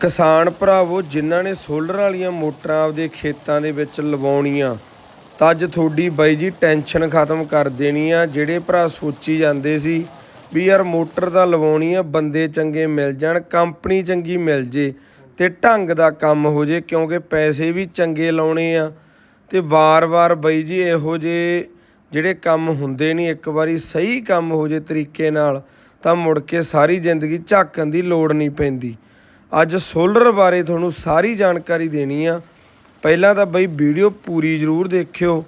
ਕਿਸਾਨ ਭਰਾਵੋ, ਜਿਨ੍ਹਾਂ ਨੇ ਸੋਲਰ ਵਾਲੀਆਂ ਮੋਟਰਾਂ ਆਪਦੇ ਖੇਤਾਂ ਦੇ ਵਿੱਚ ਲਵਾਉਣੀਆਂ, ਤਾਂ ਅੱਜ ਤੁਹਾਡੀ ਬਾਈ ਜੀ ਟੈਨਸ਼ਨ ਖਤਮ ਕਰ ਦੇਣੀ ਆ। ਜਿਹੜੇ ਭਰਾ ਸੋਚੀ ਜਾਂਦੇ ਸੀ ਵੀ ਯਾਰ ਮੋਟਰ ਤਾਂ ਲਵਾਉਣੀ ਆ, ਬੰਦੇ ਚੰਗੇ ਮਿਲ ਜਾਣ, ਕੰਪਨੀ ਚੰਗੀ ਮਿਲ ਜੇ ਤੇ ਢੰਗ ਦਾ ਕੰਮ ਹੋ ਜੇ, ਕਿਉਂਕਿ ਪੈਸੇ ਵੀ ਚੰਗੇ ਲਾਉਣੇ ਆ। ਤੇ ਵਾਰ-ਵਾਰ ਬਾਈ ਜੀ ਇਹੋ ਜੇ ਜਿਹੜੇ ਕੰਮ ਹੁੰਦੇ ਨਹੀਂ, ਇੱਕ ਵਾਰੀ ਸਹੀ ਕੰਮ ਹੋ ਜੇ ਤਰੀਕੇ ਨਾਲ, ਤਾਂ ਮੁੜ ਕੇ ਸਾਰੀ ਜ਼ਿੰਦਗੀ ਝਾਕਣ ਦੀ ਲੋੜ ਨਹੀਂ ਪੈਂਦੀ। ਅੱਜ ਸੋਲਰ ਬਾਰੇ ਤੁਹਾਨੂੰ ਸਾਰੀ ਜਾਣਕਾਰੀ ਦੇਣੀ ਆ। ਪਹਿਲਾਂ ਤਾਂ ਬਈ ਵੀਡੀਓ ਪੂਰੀ ਜ਼ਰੂਰ ਦੇਖਿਓ,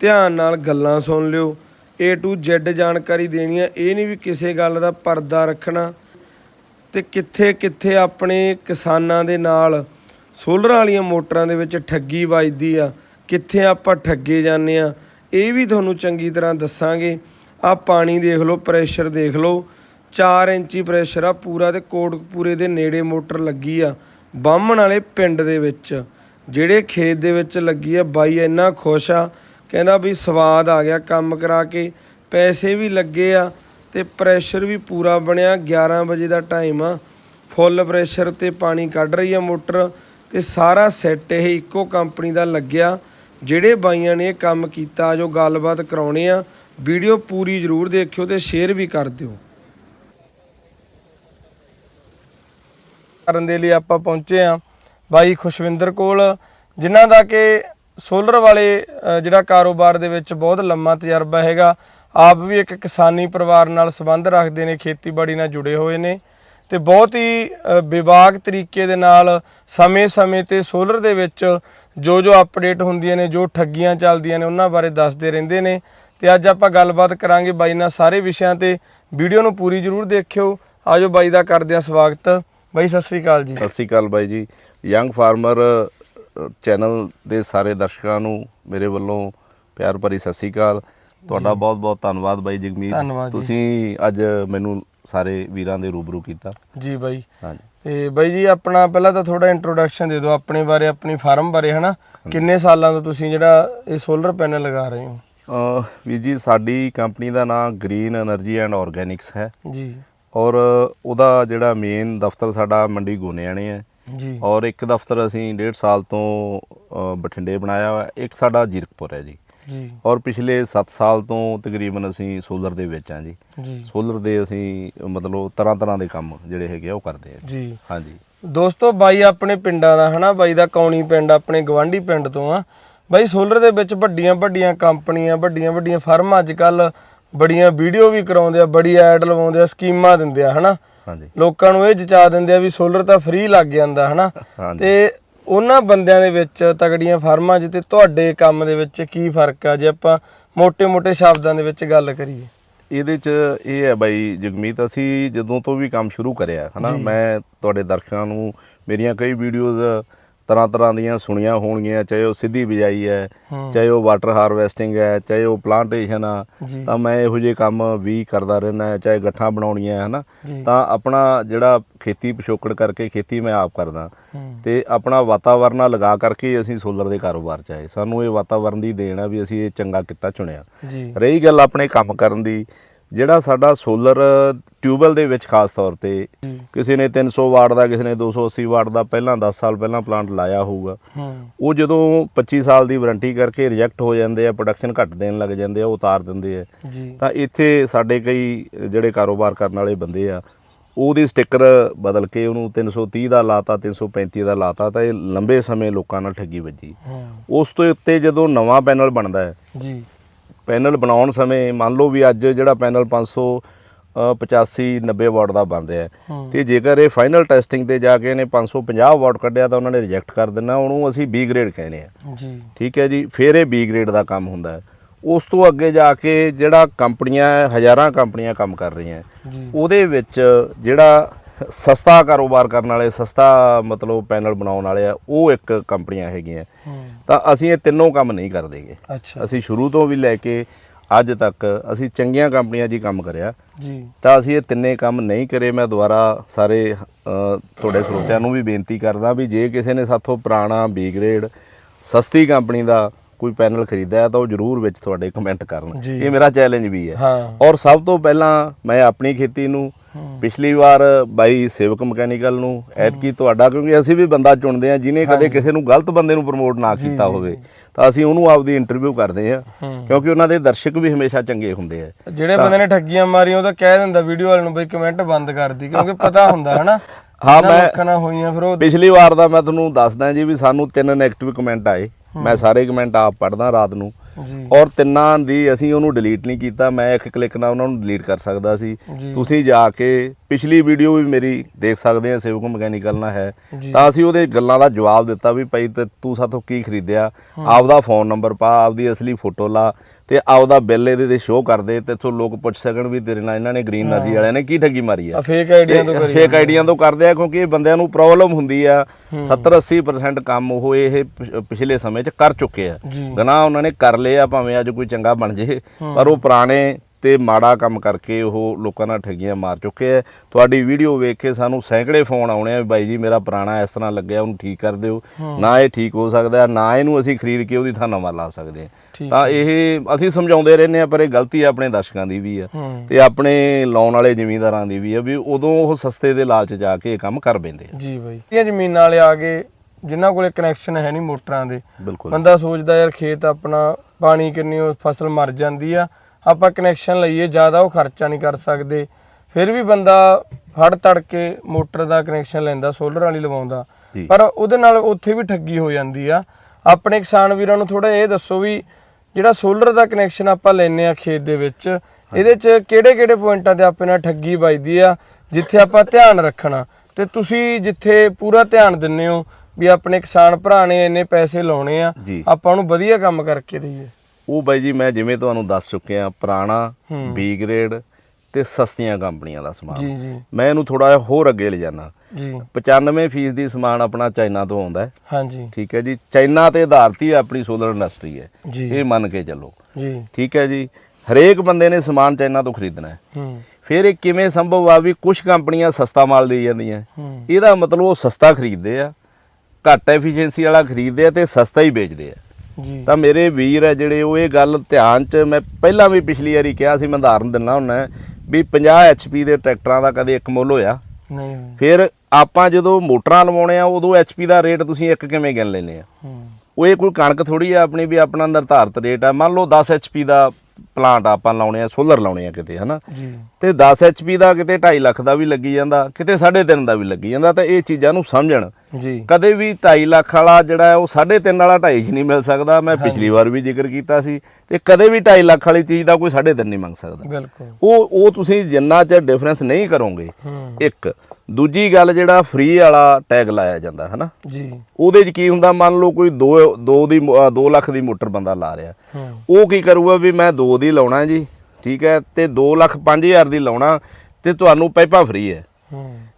ਧਿਆਨ ਨਾਲ ਗੱਲਾਂ ਸੁਣ ਲਿਓ। A to Z ਜਾਣਕਾਰੀ ਦੇਣੀ ਆ, ਇਹ ਨਹੀਂ ਵੀ ਕਿਸੇ ਗੱਲ ਦਾ ਪਰਦਾ ਰੱਖਣਾ। ਤੇ ਕਿੱਥੇ ਕਿੱਥੇ ਆਪਣੇ ਕਿਸਾਨਾਂ ਦੇ ਨਾਲ ਸੋਲਰ ਵਾਲੀਆਂ ਮੋਟਰਾਂ ਦੇ ਵਿੱਚ ਠੱਗੀ ਵੱਜਦੀ ਆ, ਕਿੱਥੇ ਆਪਾਂ ਠੱਗੇ ਜਾਂਦੇ ਆ, ਇਹ ਵੀ ਤੁਹਾਨੂੰ ਚੰਗੀ ਤਰ੍ਹਾਂ ਦੱਸਾਂਗੇ। ਆ ਪਾਣੀ ਦੇਖ ਲਓ, ਪ੍ਰੈਸ਼ਰ ਦੇਖ ਲਓ। 4 ਇੰਚੀ ਪ੍ਰੈਸ਼ਰ ਆ, ਪੂਰਾ ਤੇ ਕੋਟਕਪੂਰੇ ਦੇ ਨੇੜੇ ਮੋਟਰ ਲੱਗੀ ਆ, ਬਾਹਮਣ ਵਾਲੇ ਪਿੰਡ ਦੇ ਵਿੱਚ, ਜਿਹੜੇ ਖੇਤ ਦੇ ਵਿੱਚ ਲੱਗੀ ਆ, ਬਾਈ ਇੰਨਾ ਖੁਸ਼ ਆ, ਕਹਿੰਦਾ ਵੀ ਸਵਾਦ ਆ ਗਿਆ ਕੰਮ ਕਰਾ ਕੇ, ਪੈਸੇ ਵੀ ਲੱਗੇ ਆ ਤੇ ਪ੍ਰੈਸ਼ਰ ਵੀ ਪੂਰਾ ਬਣਿਆ 11 ਵਜੇ ਦਾ ਟਾਈਮ ਆ ਫੁੱਲ ਪ੍ਰੈਸ਼ਰ ਤੇ ਪਾਣੀ ਕੱਢ ਰਹੀ ਆ ਮੋਟਰ ਤੇ ਸਾਰਾ ਸੈੱਟ ਇਹ ਇੱਕੋ ਕੰਪਨੀ ਦਾ ਲੱਗਿਆ, ਜਿਹੜੇ ਬਾਈਆਂ ਨੇ ਇਹ ਕੰਮ ਕੀਤਾ, ਜੋ ਗੱਲਬਾਤ ਕਰਾਉਣੇ ਆ, ਵੀਡੀਓ ਪੂਰੀ ਜ਼ਰੂਰ ਦੇਖਿਓ ਤੇ ਸ਼ੇਅਰ ਵੀ ਕਰ ਦਿਓ। ਕਰਨ ਦੇ ਲਈ ਆਪਾਂ ਪਹੁੰਚੇ ਆ ਬਾਈ ਖੁਸ਼ਵਿੰਦਰ ਕੋਲ ਜਿਨ੍ਹਾਂ ਦਾ ਕਿ ਸੋਲਰ ਵਾਲੇ ਜਿਹੜਾ ਕਾਰੋਬਾਰ ਦੇ ਵਿੱਚ ਬਹੁਤ ਲੰਮਾ ਤਜਰਬਾ ਹੈਗਾ। ਆਪ ਵੀ ਇੱਕ ਕਿਸਾਨੀ ਪਰਿਵਾਰ ਨਾਲ ਸੰਬੰਧ ਰੱਖਦੇ ਨੇ ਖੇਤੀਬਾੜੀ ਨਾਲ ਜੁੜੇ ਹੋਏ ਨੇ ਤੇ ਬਹੁਤ ਹੀ ਅ, ਵਿਵਾਕ ਤਰੀਕੇ ਦੇ ਨਾਲ ਸਮੇਂ-ਸਮੇਂ ਤੇ ਸੋਲਰ ਦੇ ਵਿੱਚ ਜੋ ਜੋ ਅਪਡੇਟ ਹੁੰਦੀਆਂ ਨੇ ਜੋ ਠੱਗੀਆਂ ਚੱਲਦੀਆਂ ਨੇ ਉਹਨਾਂ ਬਾਰੇ ਦੱਸਦੇ ਰਹਿੰਦੇ ਨੇ। ਤੇ ਅੱਜ ਆਪਾਂ ਗੱਲਬਾਤ ਕਰਾਂਗੇ ਬਾਈ ਨਾਲ ਸਾਰੇ ਵਿਸ਼ਿਆਂ ਤੇ। ਵੀਡੀਓ ਨੂੰ ਪੂਰੀ ਜ਼ਰੂਰ ਦੇਖਿਓ। ਆਜੋ ਬਾਈ ਦਾ ਕਰਦੇ ਆ ਸਵਾਗਤ। ਬਾਈ ਸਤਿ ਸ੍ਰੀ ਅਕਾਲ ਜੀ। ਸਤਿ ਸ੍ਰੀ ਅਕਾਲ ਬਾਈ ਜੀ। ਯੰਗ ਫਾਰਮਰ ਚੈਨਲ ਦੇ ਸਾਰੇ ਦਰਸ਼ਕਾਂ ਨੂੰ ਮੇਰੇ ਵੱਲੋਂ ਪਿਆਰ ਭਰੀ ਸਤਿ ਸ੍ਰੀ ਅਕਾਲ। ਤੁਹਾਡਾ ਬਹੁਤ ਬਹੁਤ ਧੰਨਵਾਦ ਬਾਈ ਜਗਮੀਤ। ਤੁਸੀਂ ਅੱਜ ਮੈਨੂੰ ਸਾਰੇ ਵੀਰਾਂ ਦੇ ਰੂਬਰੂ ਕੀਤਾ। ਜੀ ਬਾਈ। ਹਾਂਜੀ। ਤੇ ਬਾਈ ਜੀ ਆਪਣਾ ਪਹਿਲਾਂ ਤਾਂ ਥੋੜਾ ਇੰਟਰੋਡਕਸ਼ਨ ਦੇ ਦਿਓ ਆਪਣੇ ਬਾਰੇ ਆਪਣੀ ਫਾਰਮ ਬਾਰੇ ਹਨਾ? ਕਿੰਨੇ ਸਾਲਾਂ ਤੋਂ ਤੁਸੀਂ ਜਿਹੜਾ ਇਹ ਸੋਲਰ ਪੈਨਲ ਲਗਾ ਰਹੇ ਹੋ? ਵੀਰ ਜੀ ਸਾਡੀ ਕੰਪਨੀ ਦਾ ਨਾਮ ਗ੍ਰੀਨ એનર્ਜੀ ਐਂਡ ਆਰਗੈਨਿਕਸ ਹੈ। ਜੀ। ਔਰ ਉਹਦਾ ਜਿਹੜਾ ਮੇਨ ਦਫ਼ਤਰ ਸਾਡਾ ਮੰਡੀ ਗੋਨਿਆਣੇ ਹੈ। ਜੀ। ਔਰ ਇੱਕ ਦਫ਼ਤਰ ਅਸੀਂ ਡੇਢ ਸਾਲ ਤੋਂ ਬਠਿੰਡੇ ਬਣਾਇਆ ਹੋਇਆ ਇੱਕ ਸਾਡਾ ਜੀਰਕਪੁਰ ਹੈ ਜੀ। ਜੀ। ਔਰ ਪਿਛਲੇ 7 ਸਾਲ ਤੋਂ ਤਕਰੀਬਨ ਅਸੀਂ ਸੋਲਰ ਦੇ ਵਿੱਚ ਹਾਂ ਜੀ। ਸੋਲਰ ਦੇ ਅਸੀਂ ਮਤਲਬ ਤਰ੍ਹਾਂ ਤਰ੍ਹਾਂ ਦੇ ਕੰਮ ਜਿਹੜੇ ਹੈਗੇ ਆ ਉਹ ਕਰਦੇ ਆ ਜੀ। ਹਾਂਜੀ। ਦੋਸਤੋ ਬਾਈ ਆਪਣੇ ਪਿੰਡਾਂ ਦਾ ਹਨਾ? ਬਾਈ ਦਾ ਕੌਣੀ ਪਿੰਡ ਆਪਣੇ ਗਵਾਂਢੀ ਪਿੰਡ ਤੋਂ ਆ। ਬਾਈ ਸੋਲਰ ਦੇ ਵਿੱਚ ਵੱਡੀਆਂ ਵੱਡੀਆਂ ਕੰਪਨੀਆਂ ਵੱਡੀਆਂ ਵੱਡੀਆਂ ਫਰਮ ਅੱਜ ਕੱਲ ਬੜੀਆਂ ਵੀਡੀਓ ਵੀ ਕਰਾਉਂਦੇ ਆ ਬੜੀ ਐਡ ਲਵਾਉਂਦੇ ਆ ਸਕੀਮਾਂ ਦਿੰਦੇ ਆ ਹਨਾ? ਲੋਕਾਂ ਨੂੰ ਇਹ ਜਚਾ ਦਿੰਦੇ ਆ ਵੀ ਸੋਲਰ ਤਾਂ ਫ੍ਰੀ ਲੱਗ ਜਾਂਦਾ ਹਨਾ? ਤੇ ਉਹਨਾਂ ਬੰਦਿਆਂ ਦੇ ਵਿੱਚ ਤਗੜੀਆਂ ਫਾਰਮਾਂ 'ਚ ਤੁਹਾਡੇ ਕੰਮ ਦੇ ਵਿੱਚ ਕੀ ਫ਼ਰਕ ਆ ਜੇ ਆਪਾਂ ਮੋਟੇ ਮੋਟੇ ਸ਼ਬਦਾਂ ਦੇ ਵਿੱਚ ਗੱਲ ਕਰੀਏ? ਇਹਦੇ 'ਚ ਇਹ ਹੈ ਬਾਈ ਜਗਮੀਤ ਅਸੀਂ ਜਦੋਂ ਤੋਂ ਵੀ ਕੰਮ ਸ਼ੁਰੂ ਕਰਿਆ ਹਨਾ ਮੈਂ ਤੁਹਾਡੇ ਦਰਸ਼ਕਾਂ ਨੂੰ ਮੇਰੀਆਂ ਕਈ ਵੀਡੀਓਜ਼ ਤਰ੍ਹਾਂ ਤਰ੍ਹਾਂ ਦੀਆਂ ਸੁਣੀਆਂ ਹੋਣਗੀਆਂ ਚਾਹੇ ਉਹ ਸਿੱਧੀ ਬਿਜਾਈ ਹੈ। ਚਾਹੇ ਉਹ ਵਾਟਰ ਹਾਰਵੈਸਟਿੰਗ ਹੈ ਚਾਹੇ ਉਹ ਪਲਾਂਟੇਸ਼ਨ ਆ ਤਾਂ ਮੈਂ ਇਹੋ ਜਿਹੇ ਕੰਮ ਵੀ ਕਰਦਾ ਰਹਿਣਾ ਚਾਹੇ ਗੱਠਾਂ ਬਣਾਉਣੀਆਂ ਹਨਾ। ਤਾਂ ਆਪਣਾ ਜਿਹੜਾ ਖੇਤੀ ਪਿਛੋਕੜ ਕਰਕੇ ਖੇਤੀ ਮੈਂ ਆਪ ਕਰਦਾ। ਤੇ ਆਪਣਾ ਵਾਤਾਵਰਨ ਨਾਲ ਲਗਾ ਕਰਕੇ ਅਸੀਂ ਸੋਲਰ ਦੇ ਕਾਰੋਬਾਰ ਚ ਆਏ। ਸਾਨੂੰ ਇਹ ਵਾਤਾਵਰਨ ਦੀ ਦੇਣ ਆ ਵੀ ਅਸੀਂ ਇਹ ਚੰਗਾ ਕਿੱਤਾ ਚੁਣਿਆ। ਰਹੀ ਗੱਲ ਆਪਣੇ ਕੰਮ ਕਰਨ ਦੀ ਜਿਹੜਾ ਸਾਡਾ ਸੋਲਰ ਟਿਊਬਲ ਦੇ ਵਿੱਚ ਖਾਸ ਤੌਰ ਤੇ ਕਿਸੇ ਨੇ 300 ਵਾਟ ਦਾ ਕਿਸੇ ਨੇ 280 ਵਾਟ ਦਾ ਪਹਿਲਾਂ 10 ਸਾਲ ਪਹਿਲਾਂ ਪਲਾਂਟ ਲਾਇਆ ਹੋਊਗਾ। ਉਹ ਜਦੋਂ 25 ਸਾਲ ਦੀ ਵਾਰੰਟੀ ਕਰਕੇ ਰਿਜੈਕਟ ਹੋ ਜਾਂਦੇ ਆ ਪ੍ਰੋਡਕਸ਼ਨ ਘੱਟ ਦੇਣ ਲੱਗ ਜਾਂਦੇ ਆ ਉਹ ਉਤਾਰ ਦਿੰਦੇ ਆ। ਤਾਂ ਇੱਥੇ ਸਾਡੇ ਕਈ ਜਿਹੜੇ ਕਾਰੋਬਾਰ ਕਰਨ ਵਾਲੇ ਬੰਦੇ ਆ ਉਹਦੀ ਸਟicker ਬਦਲ ਕੇ ਉਹਨੂੰ 330 ਦਾ ਲਾਤਾ 335 ਦਾ ਲਾਤਾ ਤਾਂ ਇਹ ਲੰਬੇ ਸਮੇਂ ਲੋਕਾਂ ਨਾਲ ਠੱਗੀ ਵੱਜੀ। ਉਸ ਤੋਂ ਉੱਤੇ ਜਦੋਂ ਨਵਾਂ ਪੈਨਲ ਬਣਦਾ ਹੈ ਜੀ। ਪੈਨਲ ਬਣਾਉਣ ਸਮੇਂ ਮੰਨ ਲਓ ਵੀ ਅੱਜ ਜਿਹੜਾ ਪੈਨਲ 500 ਅ, 85 90 ਵਾਟ ਦਾ ਬਣ ਰਿਹਾ ਤੇ ਜੇਕਰ ਇਹ ਫਾਈਨਲ ਟੈਸਟਿੰਗ ਤੇ ਜਾ ਕੇ ਇਹਨੇ 550 ਵਾਟ ਕੱਢਿਆ ਤਾਂ ਉਹਨਾਂ ਨੇ ਰਿਜੈਕਟ ਕਰ ਦੇਣਾ ਉਹਨੂੰ ਅਸੀਂ B ਗ੍ਰੇਡ ਕਹਿੰਦੇ ਆ ਜੀ। ਠੀਕ ਹੈ ਜੀ ਫਿਰ ਇਹ B ਗ੍ਰੇਡ ਦਾ ਕੰਮ ਹੁੰਦਾ ਹੈ। ਉਸ ਤੋਂ ਅੱਗੇ ਜਾ ਕੇ ਜਿਹੜਾ ਕੰਪਨੀਆਂ ਹਜ਼ਾਰਾਂ ਕੰਪਨੀਆਂ ਕੰਮ ਕਰ ਰਹੀਆਂ ਉਹਦੇ ਵਿੱਚ ਜਿਹੜਾ ਸਸਤਾ ਕਾਰੋਬਾਰ ਕਰਨ ਵਾਲੇ ਸਸਤਾ ਮਤਲਬ ਪੈਨਲ ਬਣਾਉਣ ਵਾਲੇ ਆ ਉਹ ਇੱਕ ਕੰਪਨੀਆਂ ਹੈਗੀਆਂ। ਤਾਂ ਅਸੀਂ ਇਹ ਤਿੰਨੋਂ ਕੰਮ ਨਹੀਂ ਕਰਦੇਗੇ ਅਸੀਂ ਸ਼ੁਰੂ ਤੋਂ ਵੀ ਲੈ ਕੇ ਅੱਜ ਤੱਕ ਅਸੀਂ ਚੰਗੀਆਂ ਕੰਪਨੀਆਂ 'ਚ ਹੀ ਕੰਮ ਕਰਿਆ। ਜੀ। ਤਾਂ ਅਸੀਂ ਇਹ ਤਿੰਨੇ ਕੰਮ ਨਹੀਂ ਕਰੇ ਮੈਂ ਦੁਬਾਰਾ ਸਾਰੇ ਤੁਹਾਡੇ ਸਰੋਤਿਆਂ ਨੂੰ ਵੀ ਬੇਨਤੀ ਕਰਦਾ ਵੀ ਜੇ ਕਿਸੇ ਨੇ ਸਾਥੋਂ ਪੁਰਾਣਾ ਬੀ ਗ੍ਰੇਡ ਸਸਤੀ ਕੰਪਨੀ ਦਾ ਕੋਈ ਪੈਨਲ ਖਰੀਦਿਆ ਤਾਂ ਉਹ ਜਰੂਰ ਵਿੱਚ ਤੁਹਾਡੇ ਕਮੈਂਟ ਕਰਨ। ਇਹ ਮੇਰਾ ਚੈਲੰਜ ਵੀ ਹਾਂ। ਔਰ ਸਭ ਤੋਂ ਪਹਿਲਾਂ ਮੈਂ ਆਪਣੀ ਖੇਤੀ ਨੂੰ ਪਿਛਲੀ ਵਾਰ ਬਾਈ ਸੇਵਕ ਮਕੈਨੀਕਲ ਨੂੰ ਐਤਕੀ ਤੁਹਾਡਾ ਕਿਉਂਕਿ ਅਸੀਂ ਵੀ ਬੰਦਾ ਚੁਣਦੇ ਆ ਜਿਹਨੇ ਕਦੇ ਕਿਸੇ ਨੂੰ ਗਲਤ ਬੰਦੇ ਨੂੰ ਪ੍ਰਮੋਟ ਨਾ ਕੀਤਾ ਹੋਵੇ ਤਾਂ ਅਸੀਂ ਉਹਨੂੰ ਆਪਦੀ ਇੰਟਰਵਿਊ ਕਰਦੇ ਆ ਕਿਉਂਕਿ ਉਹਨਾਂ ਦੇ ਦਰਸ਼ਕ ਵੀ ਹਮੇਸ਼ਾ ਚੰਗੇ ਹੁੰਦੇ ਆ। ਜਿਹੜੇ ਬੰਦੇ ਨੇ ਠੱਗੀਆਂ ਮਾਰੀਆਂ ਉਹ ਤਾਂ ਕਹਿ ਦਿੰਦਾ ਵੀਡੀਓ ਵਾਲੇ ਨੂੰ ਬਈ ਕਮੈਂਟ ਬੰਦ ਕਰ ਦੀ ਕਿਉਂਕਿ ਪਤਾ ਹੁੰਦਾ ਹਨਾ? ਹਾਂ, ਮੈਂ- ਨਾਲ ਹੋਈਆਂ ਫਿਰ ਉਹ। ਪਿਛਲੀ ਵਾਰ ਦਾ ਮੈਂ ਤੁਹਾਨੂੰ ਦੱਸਦਾ ਜੀ ਵੀ ਸਾਨੂੰ ਤਿੰਨ 네ਗੇਟਿਵ ਕਮੈਂਟ ਆਏ। ਮੈਂ ਸਾਰੇ ਕਮੈਂਟ ਆਪ ਪੜ੍ਹਦਾ ਰਾਤ ਨੂੰ। ਔਰ ਤਿੰਨਾਂ ਦੀ ਅਸੀਂ ਉਹਨੂੰ ਡਿਲੀਟ ਨਹੀਂ ਕੀਤਾ ਮੈਂ ਇੱਕ ਕਲਿੱਕ ਨਾਲ ਉਹਨਾਂ ਨੂੰ ਡਿਲੀਟ ਕਰ ਸਕਦਾ ਸੀ। ਤੁਸੀਂ ਜਾ ਕੇ ਪਿਛਲੀ ਵੀਡੀਓ ਵੀ ਮੇਰੀ ਦੇਖ ਸਕਦੇ ਆ ਸੇਵਕ ਮਕੈਨੀਕਲ ਨਾਲ ਹੈ। ਤਾਂ ਅਸੀਂ ਉਹਦੇ ਗੱਲਾਂ ਦਾ ਜਵਾਬ ਦਿੱਤਾ ਵੀ ਭਾਈ ਤੇ ਤੂੰ ਸਾਥੋਂ ਕੀ ਖਰੀਦਿਆ? ਆਪਦਾ ਫੋਨ ਨੰਬਰ ਪਾ ਆਪਦੀ ਅਸਲੀ ਫੋਟੋ ਲਾ। ਤੇ ਆਪਦਾ ਬਿੱਲ ਇਹਦੇ ਤੇ ਸ਼ੋਅ ਕਰਦੇ ਤੇ ਇਥੋਂ ਲੋਕ ਪੁੱਛ ਸਕਣ ਵੀ ਤੇਰੇ ਨਾਲ ਇਹਨਾਂ ਨੇ ਗ੍ਰੀਨ એનર્ਜੀ ਵਾਲਿਆਂ ਨੇ ਕੀ ਠੱਗੀ ਮਾਰੀ ਆ? ਫੇਕ ਆਈਡੀਆਂ ਤੋਂ ਕਰੀ ਫੇਕ ਆਈਡੀਆਂ ਤੋਂ ਕਰਦੇ ਆ ਕਿਉਂਕਿ ਇਹ ਬੰਦਿਆਂ ਨੂੰ ਪ੍ਰੋਬਲਮ ਹੁੰਦੀ ਆ। 70 80% ਕੰਮ ਉਹ ਇਹ ਪਿਛਲੇ ਸਮੇਂ 'ਚ ਕਰ ਚੁੱਕੇ ਆ। ਗਨਾਹ ਉਹਨਾਂ ਨੇ ਕਰ ਲਏ ਆ ਭਾਵੇਂ ਅੱਜ ਕੋਈ ਚੰਗਾ ਬਣ ਜੇ ਪਰ ਉਹ ਪੁਰਾਣੇ ਤੇ ਮਾੜਾ ਕੰਮ ਕਰਕੇ ਉਹ ਲੋਕਾਂ ਨਾਲ ਠੱਗੀਆਂ ਮਾਰ ਚੁੱਕੇ ਆ। ਤੁਹਾਡੀ ਵੀਡੀਓ ਵੇਖ ਕੇ ਸਾਨੂੰ ਸੈਂਕੜੇ ਫੋਨ ਆਉਣੇ ਆ ਬਾਈ ਜੀ ਮੇਰਾ ਪੁਰਾਣਾ ਇਸ ਤਰ੍ਹਾਂ ਲੱਗਿਆ ਉਹਨੂੰ ਠੀਕ ਕਰ ਦਿਓ। ਨਾ ਇਹ ਠੀਕ ਹੋ ਸਕਦਾ ਨਾ ਇਹਨੂੰ ਅਸੀਂ ਖਰੀਦ ਕੇ ਉਹਦੀ ਥਾਂ ਨਵਾਂ ਲਾ ਸਕਦੇ ਆ। ਤਾਂ ਇਹ ਅਸੀਂ ਸਮਝਾਉਂਦੇ ਰਹਿੰਦੇ ਆ ਪਰ ਇਹ ਗਲਤੀ ਆਪਣੇ ਦਰਸ਼ਕਾਂ ਦੀ ਵੀ ਆ। ਤੇ ਆਪਣੇ ਲਾਉਣ ਵਾਲੇ ਜ਼ਿਮੀਂਦਾਰਾਂ ਦੀ ਵੀ ਆ ਵੀ ਉਦੋਂ ਉਹ ਸਸਤੇ ਦੇ ਲਾਲਚ ਜਾ ਕੇ ਇਹ ਕੰਮ ਕਰ ਬੈਂਦੇ ਆ। ਜੀ ਬਾਈ। ਇਹ ਜ਼ਮੀਨਾਂ ਵਾਲੇ ਆ ਗਏ ਜਿਨ੍ਹਾਂ ਕੋਲੇ ਕਨੈਕਸ਼ਨ ਹੈ ਨਹੀਂ ਮੋਟਰਾਂ ਦੇ ਬਿਲਕੁਲ। ਬੰਦਾ ਸੋਚਦਾ ਯਾਰ ਖੇਤ ਆਪਣਾ ਪਾਣੀ ਕਿੰਨੀ ਉਹ ਫਸਲ ਮਰ ਜਾਂਦੀ ਆ ਆਪਾਂ ਕਨੈਕਸ਼ਨ ਲਈਏ ਜ਼ਿਆਦਾ ਉਹ ਖਰਚਾ ਨਹੀਂ ਕਰ ਸਕਦੇ। ਫਿਰ ਵੀ ਬੰਦਾ ਫੜ ਤੜ ਕੇ ਮੋਟਰ ਦਾ ਕਨੈਕਸ਼ਨ ਲੈਂਦਾ ਸੋਲਰ ਵਾਲੀ ਲਵਾਉਂਦਾ। ਪਰ ਉਹਦੇ ਨਾਲ ਉੱਥੇ ਵੀ ਠੱਗੀ ਹੋ ਜਾਂਦੀ ਆ। ਆਪਣੇ ਕਿਸਾਨ ਵੀਰਾਂ ਨੂੰ ਥੋੜਾ ਇਹ ਦੱਸੋ ਵੀ ਜਿਹੜਾ ਸੋਲਰ ਦਾ ਕਨੈਕਸ਼ਨ ਆਪਾਂ ਲੈਨੇ ਆ ਖੇਤ ਦੇ ਵਿੱਚ ਇਹਦੇ 'ਚ ਕਿਹੜੇ-ਕਿਹੜੇ ਪੁਆਇੰਟਾਂ ਤੇ ਆਪਣੇ ਨਾਲ ਠੱਗੀ ਵੱਜਦੀ ਆ ਜਿੱਥੇ ਆਪਾਂ ਧਿਆਨ ਰੱਖਣਾ। ਤੇ ਤੁਸੀਂ ਜਿੱਥੇ ਪੂਰਾ ਧਿਆਨ ਦਿੰਨੇ ਹੋ ਵੀ ਆਪਣੇ ਕਿਸਾਨ ਭਰਾ ਨੇ ਇੰਨੇ ਪੈਸੇ ਲਾਉਣੇ ਆ ਆਪਾਂ ਉਹਨੂੰ ਵਧੀਆ ਕੰਮ ਕਰਕੇ ਦਈਏ। ਉਹ ਬਾਈ ਜੀ ਮੈਂ ਜਿਵੇਂ ਤੁਹਾਨੂੰ ਦੱਸ ਚੁੱਕਿਆ ਪੁਰਾਣਾ। ਬੀ ਗ੍ਰੇਡ ਤੇ ਸਸਤੀਆਂ ਕੰਪਨੀਆਂ ਦਾ ਸਮਾਨ। ਮੈਂ ਇਹਨੂੰ ਥੋੜਾ ਜਿਹਾ ਹੋਰ ਅੱਗੇ ਲਿਜਾਣਾ ਜੀ। 95% ਦੀ ਸਮਾਨ ਆਪਣਾ ਚਾਈਨਾ ਤੋਂ ਆਉਂਦਾ ਹੈ। ਹਾਂਜੀ। ਠੀਕ ਹੈ ਜੀ। ਚਾਈਨਾ ਤੇ ਆਧਾਰਿਤ ਹੀ ਆਪਣੀ ਸੋਲਰ ਇੰਡਸਟਰੀ ਹੈ। ਇਹ ਮੰਨ ਕੇ ਚੱਲੋ। ਜੀ। ਠੀਕ ਹੈ ਜੀ। ਹਰੇਕ ਬੰਦੇ ਨੇ ਸਮਾਨ ਚਾਈਨਾ ਤੋਂ ਖਰੀਦਣਾ ਹੈ। ਹੂੰ। ਫਿਰ ਇਹ ਕਿਵੇਂ ਸੰਭਵ ਆ ਵੀ ਕੁਝ ਕੰਪਨੀਆਂ ਸਸਤਾ ਮਾਲ ਦੇ ਜਾਂਦੀਆਂ ਇਹਦਾ ਮਤਲਬ ਉਹ ਸਸਤਾ ਖਰੀਦਦੇ ਆ ਘੱਟ ਐਫੀਸ਼ੀਐਂਸੀ ਵਾਲਾ ਖਰੀਦਦੇ ਆ ਤੇ ਸਸਤਾ ਹੀ ਵੇਚਦੇ ਆ। ਤਾਂ ਮੇਰੇ ਵੀਰ ਆ ਜਿਹੜੇ ਉਹ ਇਹ ਗੱਲ ਧਿਆਨ 'ਚ ਮੈਂ ਪਹਿਲਾਂ ਵੀ ਪਿਛਲੀ ਵਾਰੀ ਕਿਹਾ ਸੀ ਮੈਂ ਉਦਾਹਰਨ ਦਿੰਦਾ ਹੁੰਨਾ ਵੀ 50 ਐਚਪੀ ਦੇ ਟਰੈਕਟਰਾਂ ਦਾ ਕਦੇ ਇੱਕ ਮੁੱਲ ਹੋਇਆ। ਨਹੀਂ। ਫਿਰ ਆਪਾਂ ਜਦੋਂ ਮੋਟਰਾਂ ਲਵਾਉਣੇ ਆ ਉਦੋਂ ਐਚਪੀ ਦਾ ਰੇਟ ਤੁਸੀਂ ਇੱਕ ਕਿਵੇਂ ਗਿਣ ਲੈਨੇ ਆ? ਹੂੰ। ਉਹ ਇਹ ਕੋਈ ਕਣਕ ਥੋੜੀ ਆ ਆਪਣੀ ਵੀ ਆਪਣਾ ਨਿਰਧਾਰਤ ਰੇਟ ਆ। ਮੰਨ ਲਓ 10 ਐਚਪੀ ਦਾ ਪਲਾਂਟ ਆਪਾਂ ਲਾਉਣੇ ਆ ਸੋਲਰ ਲਾਉਣੇ ਆ ਕਿਤੇ ਹਨਾ? ਤੇ 10 ਐਚਪੀ ਦਾ ਕਿਤੇ 2.5 ਲੱਖ ਦਾ ਵੀ ਲੱਗੀ ਜਾਂਦਾ ਕਿਤੇ 3.5 ਦਾ ਵੀ ਲੱਗੀ ਜਾਂਦਾ ਤਾਂ ਇਹ ਚੀਜ਼ਾਂ ਨੂੰ ਸਮਝਣ। ਜੀ। ਕਦੇ ਵੀ 2.5 ਲੱਖ ਵਾਲਾ ਜਿਹੜਾ ਉਹ 3.5 ਵਾਲਾ 2.5 'ਚ ਨਹੀਂ ਮਿਲ ਸਕਦਾ। ਮੈਂ ਪਿਛਲੀ ਵਾਰ ਵੀ ਜ਼ਿਕਰ ਕੀਤਾ ਸੀ। ਤੇ ਕਦੇ ਵੀ 2.5 ਲੱਖ ਵਾਲੀ ਚੀਜ਼ ਦਾ ਕੋਈ 3.5 ਨਹੀਂ ਮੰਗ ਸਕਦਾ। ਬਿਲਕੁਲ। ਉਹ ਉਹ ਤੁਸੀਂ ਜਿੰਨਾ ਚਿਰ ਡਿਫਰੈਂਸ ਨਹੀਂ ਕਰੋਗੇ ਇੱਕ ਦੂਜੀ ਗੱਲ ਜਿਹੜਾ ਫ੍ਰੀ ਵਾਲਾ ਟੈਗ ਲਾਇਆ ਜਾਂਦਾ ਹੈ ਨਾ ਜੀ। ਉਹਦੇ 'ਚ ਕੀ ਹੁੰਦਾ ਮੰਨ ਲਓ ਕੋਈ 2 2 ਦੀ 2 ਲੱਖ ਦੀ ਮੋਟਰ ਬੰਦਾ ਲਾ ਰਿਹਾ। ਉਹ ਕੀ ਕਰੂਗਾ ਵੀ ਮੈਂ 2 ਦੀ ਲਾਉਣਾ ਜੀ ਠੀਕ ਹੈ? ਤੇ 2 ਲੱਖ 5000 ਦੀ ਲਾਉਣਾ ਤੇ ਤੁਹਾਨੂੰ ਪਾਈਪਾਂ ਫ੍ਰੀ ਹੈ।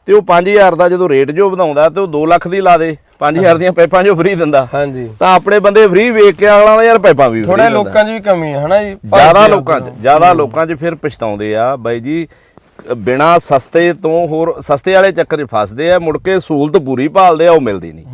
ਤੇ ਉਹ 5000 ਦਾ ਜਦੋਂ ਰੇਟ ਜੋ ਵਧਾਉਂਦਾ ਤੇ ਉਹ 2 ਲੱਖ ਦੀ ਲਾ ਦੇ। 5000 ਦੀਆਂ ਪਾਈਪਾਂ ਜੋ ਫ੍ਰੀ ਦਿੰਦਾ। ਹਾਂਜੀ। ਤਾਂ ਆਪਣੇ ਬੰਦੇ ਫ੍ਰੀ ਵੇਚ ਕੇ ਅਗਲਾ ਦਾ ਯਾਰ ਪਾਈਪਾਂ ਵੀ ਥੋੜੇ। ਲੋਕਾਂ 'ਚ ਵੀ ਕਮੀ ਹੈ ਹਨਾ ਜੀ? ਜ਼ਿਆਦਾ ਲੋਕਾਂ 'ਚ ਜ਼ਿਆਦਾ ਲੋਕਾਂ 'ਚ ਫਿਰ ਪਛਤਾਉਂਦੇ ਆ ਬਾਈ ਜੀ। ਬਿਨਾ ਸਸਤੇ ਤੋਂ ਹੋਰ ਸਸਤੇ ਵਾਲੇ ਚੱਕਰ 'ਚ ਫਸਦੇ ਆ ਮੁੜ ਕੇ ਸਹੂਲਤ ਪੂਰੀ ਭਾਲਦੇ ਆ ਉਹ ਮਿਲਦੀ ਨਹੀਂ।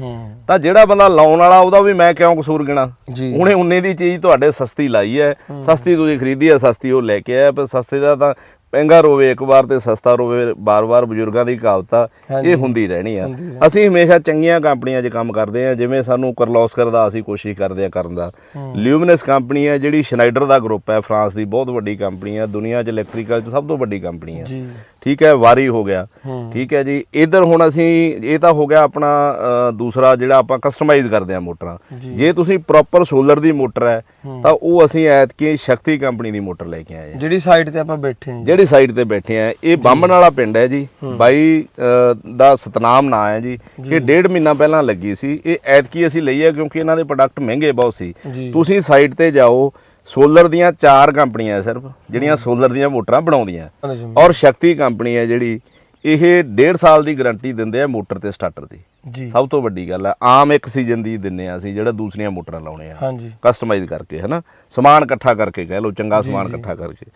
ਤਾਂ ਜਿਹੜਾ ਬੰਦਾ ਲਾਉਣ ਵਾਲਾ ਉਹਦਾ ਵੀ ਮੈਂ ਕਿਉਂ ਕਸੂਰ ਗਿਣਾ? ਉਹਨੇ ਉਨੇ ਦੀ ਚੀਜ਼ ਤੁਹਾਡੇ ਸਸਤੀ ਲਾਈ ਹੈ। ਸਸਤੀ ਤੁਸੀਂ ਖਰੀਦੀ ਹੈ ਸਸਤੀ ਉਹ ਲੈ ਕੇ ਆਇਆ ਪਰ ਸਸਤੇ ਦਾ ਤਾਂ ਮਹਿੰਗਾ ਰੋਵੇ ਇੱਕ ਵਾਰ ਤੇ ਸਸਤਾ ਰੋਵੇ ਬਾਰ-ਬਾਰ ਬਜ਼ੁਰਗਾਂ ਦੀ ਕਹਾਵਤ ਆ। ਇਹ ਹੁੰਦੀ ਰਹਿਣੀ ਆ। ਅਸੀਂ ਹਮੇਸ਼ਾ ਚੰਗੀਆਂ ਕੰਪਨੀਆਂ 'ਚ ਕੰਮ ਕਰਦੇ ਆ ਜਿਵੇਂ ਸਾਨੂੰ ਕਰਲੋਸਕਰ ਦਾ ਅਸੀਂ ਕੋਸ਼ਿਸ਼ ਕਰਦੇ ਆ ਕਰਨ ਦਾ। ਲਿਊਮਿਨਸ ਕੰਪਨੀ ਹੈ ਜਿਹੜੀ ਸ਼ਨਾਈਡਰ ਦਾ ਗਰੁੱਪ ਹੈ ਫਰਾਂਸ ਦੀ ਬਹੁਤ ਵੱਡੀ ਕੰਪਨੀ ਹੈ ਦੁਨੀਆ 'ਚ ਇਲੈਕਟ੍ਰੀਕਲ 'ਚ ਸਭ ਤੋਂ ਵੱਡੀ ਕੰਪਨੀ ਜੀ। ਠੀਕ ਹੈ ਵਾਰੀ ਹੋ ਗਿਆ। ਠੀਕ ਹੈ ਜੀ ਇਧਰ ਹੁਣ ਅਸੀਂ ਇਹ ਤਾਂ ਹੋ ਗਿਆ ਆਪਣਾ ਦੂਸਰਾ ਜਿਹੜਾ ਆਪਾਂ ਕਸਟਮਾਈਜ਼ ਕਰਦੇ ਆ ਮੋਟਰਾਂ। ਜੀ। ਤੁਸੀਂ ਪ੍ਰੋਪਰ ਸੋਲਰ ਦੀ ਮੋਟਰ ਹੈ ਤਾਂ ਉਹ ਅਸੀਂ ਐਤਕੀ ਸ਼ਕਤੀ ਕੰਪਨੀ ਦੀ ਮੋਟਰ ਲੈ ਕੇ ਆਏ ਜਿਹੜੀ ਸਾਈਡ ਤੇ ਆਪਾਂ ਬੈਠੇ ਹਾਂ ਜਿਹੜੀ ਸਾਈਡ ਤੇ ਬੈਠੇ ਆ ਇਹ ਬਾਹਮਣ ਵਾਲਾ ਪਿੰਡ ਹੈ ਜੀ। ਬਾਈ ਦਾ ਸਤਨਾਮ ਨਾਂ ਹੈ ਜੀ। ਇਹ ਡੇਢ ਮਹੀਨਾ ਪਹਿਲਾਂ ਲੱਗੀ ਸੀ। ਇਹ ਐਤਕੀ ਅਸੀਂ ਲਈ ਹੈ ਕਿਉਂਕਿ ਇਹਨਾਂ ਦੇ ਪ੍ਰੋਡਕਟ ਮਹਿੰਗੇ ਬਹੁਤ ਸੀ। ਤੁਸੀਂ ਸਾਈਡ ਤੇ ਜਾਓ ਸੋਲਰ ਦੀਆਂ ਚਾਰ ਕੰਪਨੀਆਂ ਸਿਰਫ ਜਿਹੜੀਆਂ ਸੋਲਰ ਦੀਆਂ ਮੋਟਰਾਂ ਬਣਾਉਂਦੀਆਂ। ਔਰ ਸ਼ਕਤੀ ਕੰਪਨੀ ਹੈ ਜਿਹੜੀ ਇਹ 1.5 ਸਾਲ ਦੀ ਗਾਰੰਟੀ ਦਿੰਦੇ ਆ ਮੋਟਰ ਤੇ ਸਟਾਰਟਰ ਦੀ। ਜੀ। ਸਭ ਤੋਂ ਵੱਡੀ ਗੱਲ ਹੈ ਆਮ ਇੱਕ ਸੀਜ਼ਨ ਦੀ ਦਿੰਨੇ ਆ ਅਸੀਂ ਜਿਹੜਾ ਦੂਸਰੀਆਂ ਮੋਟਰਾਂ ਲਾਉਣੇ ਆ। ਹਾਂਜੀ। ਕਸਟਮਾਈਜ਼ ਕਰਕੇ ਹੈਨਾ? ਸਮਾਨ ਇਕੱਠਾ ਕਰਕੇ ਕਹਿ ਲਓ ਚੰਗਾ ਸਮਾਨ ਇਕੱਠਾ ਕਰਕੇ।